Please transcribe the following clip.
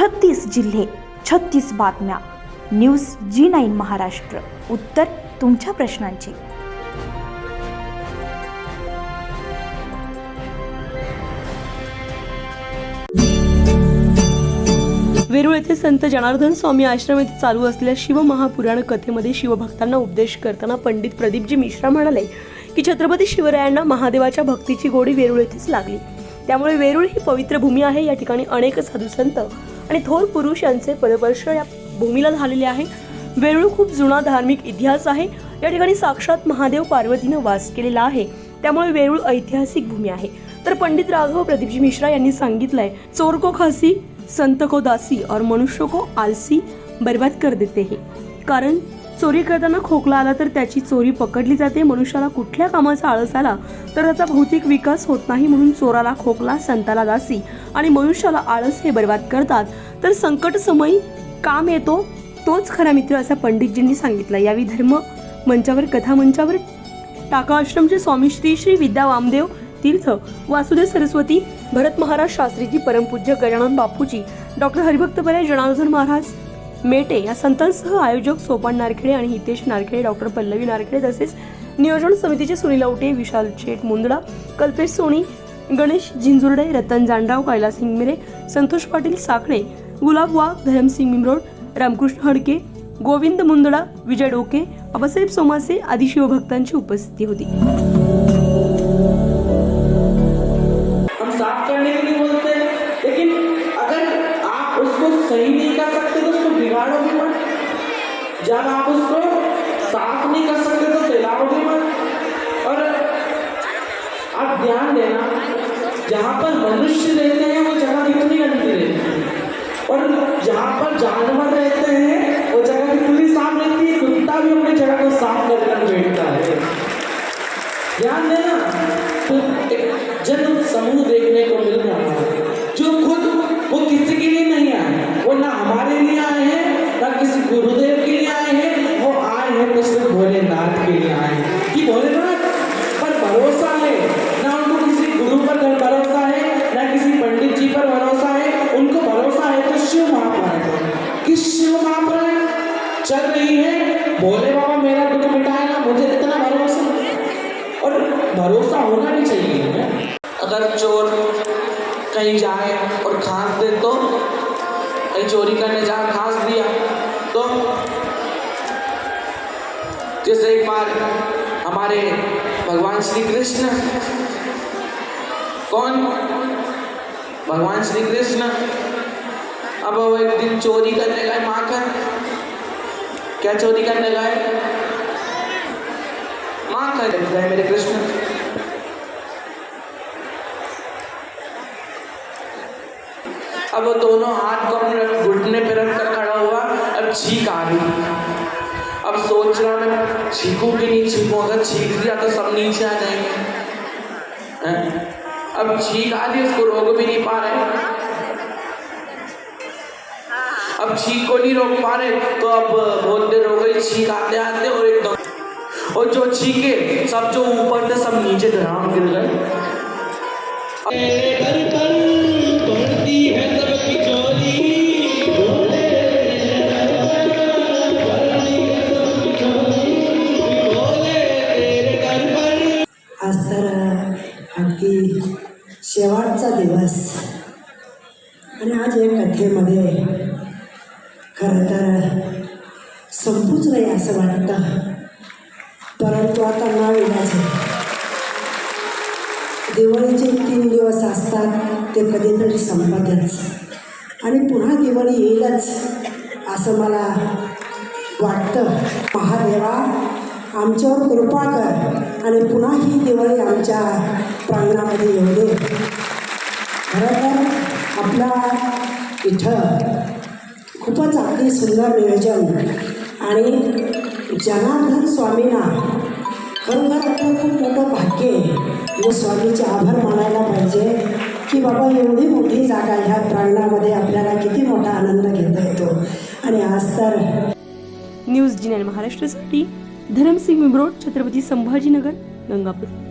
छत्तीस जिल्हे छत्तीस बातम्या. News G nine Maharashtra. उत्तर तुमच्या प्रश्नांची. वेरूळ येथे संत जनार्दन स्वामी आश्रम येथे चालू असलेल्या शिवमहापुराण कथेमध्ये शिवभक्तांना उपदेश करताना पंडित प्रदीपजी मिश्रा म्हणाले की छत्रपती शिवरायांना महादेवाच्या भक्तीची गोडी वेरूळ येथेच लागली. त्यामुळे वेरूळ ही पवित्र भूमी आहे. या ठिकाणी अनेक साधू संत आणि थोर पुरुष यांचे परवर्ष या भूमीला झालेले आहे. वेरूळ खूप जुना धार्मिक इतिहास आहे. या ठिकाणी साक्षात महादेव पार्वतीनं वास केलेला आहे. त्यामुळे वेरूळ ऐतिहासिक भूमी आहे. तर पंडित राघव प्रदीपजी मिश्रा यांनी सांगितलंय चोर को खासी संत को दासी और मनुष्य को आलसी बर्बाद कर देते हे. कारण चोरी करताना खोकला आला तर त्याची चोरी पकडली जाते. मनुष्याला कुठल्या कामाचा आळस आला तर त्याचा भौतिक विकास होत नाही म्हणून चोराला खोकला संताला दासी आणि मनुष्याला आळस हे बर्बाद करतात. तर संकट समयी काम येतो. तोच खरा मित्र असं पंडितजींनी सांगितलं. यावेळी धर्म मंचावर कथा मंचावर टाका. आश्रमचे स्वामी श्री श्री विद्या वामदेव तीर्थ वासुदेव सरस्वती भरत महाराज शास्त्रीजी परमपूज्य गजानन बापूजी डॉक्टर हरिभक्त बरे जनार्दन महाराज मेटे या संतांसह आयोजक सोपान नारखेडे आणि हितेश नारखेडे डॉक्टर पल्लवी नारखेडे तसेच नियोजन समितीचे सुनील आवटे विशाल शेठ मुंदडा कल्पेश सोनी गणेश झिंजुर्डे रतन जांडराव कैलास हिंगमिरे संतोष पाटील साखळे गुलाब वाघ धरमसिंग मिमरोड रामकृष्ण हडके गोविंद मुंदडा विजय डोके अबासाहेब सोमासे आदी शिवभक्तांची उपस्थिती होती. जहाँ पर मनुष्य रहते हैं, वो जगह कितनी गंदी रहती है? और जहाँ पर जानवर रहते हैं, वो जगह कितनी साफ़ रहती है? कुत्ता भी अपनी जगह को साफ़ कर बैठता है। ध्यान देना तो जन समूह देखने को मिल रहा है। जो खुद वो किसी के लिए नहीं आए वो ना हमारे लिए आए हैं, ना किसी गुरुदेव के लिए आए हैं। वो आए हैं तो सिर्फ़ भोलेनाथ के लिए आए हैं। कि भोलेनाथ भरोसा और भरोसा होना भी चाहिए ना? अगर चोर कहीं जाए और खांस दे तो कहीं चोरी करने जाए खांस दिया तो जैसे एक बार हमारे भगवान श्री कृष्ण, कौन? भगवान श्री कृष्ण। अब वो एक दिन चोरी करने गए, माखन। क्या चोरी करने गए? माँ कर गए मेरे कृष्ण। अब वो दोनों हाथ को अपने घुटने पे रख कर खड़ा हुआ, अब छींक आ रही। अब सोच रहा मैं छींकू कि नहीं, छींकू, अगर छींक दिया तो सब नीचे आ जाएँगे। अब छींक आ रही उसको रोक भी नहीं पा रहे। अब छींक को नहीं रोक पा रहे तो अब बहुत देर हो गई छींक आते आते और एकदम और जो छीके सब जो ऊपर थे सब नीचे धराम गिर गए। अगदी शेवटचा दिवस. आणि आज या कथेमध्ये खरं तर संपूच नाही असं वाटतं. परंतु आता नाव आहे दिवाळीचे तीन दिवस असतात ते कधीतरी संपतच. आणि पुन्हा दिवाळी येईलच असं मला वाटतं. महादेवा आमच्यावर कृपा कर आणि पुन्हा ही दिवाळी आमच्या प्रांगणामध्ये येऊ दे. खरं तर आपला इथं खूपच अगदी सुंदर नियोजन आणि जनार्दन स्वामींना खरोखर आपलं खूप मोठं भाग्य आहे. या स्वामीचे आभार मानायला पाहिजे की बाबा एवढी मोठी जागा ह्या प्रांगणामध्ये आपल्याला किती मोठा आनंद घेता येतो. आणि आज तर न्यूज जिनेन महाराष्ट्रासाठी धरमसिंग विब्रोड छत्रपती संभाजीनगर गंगापूर.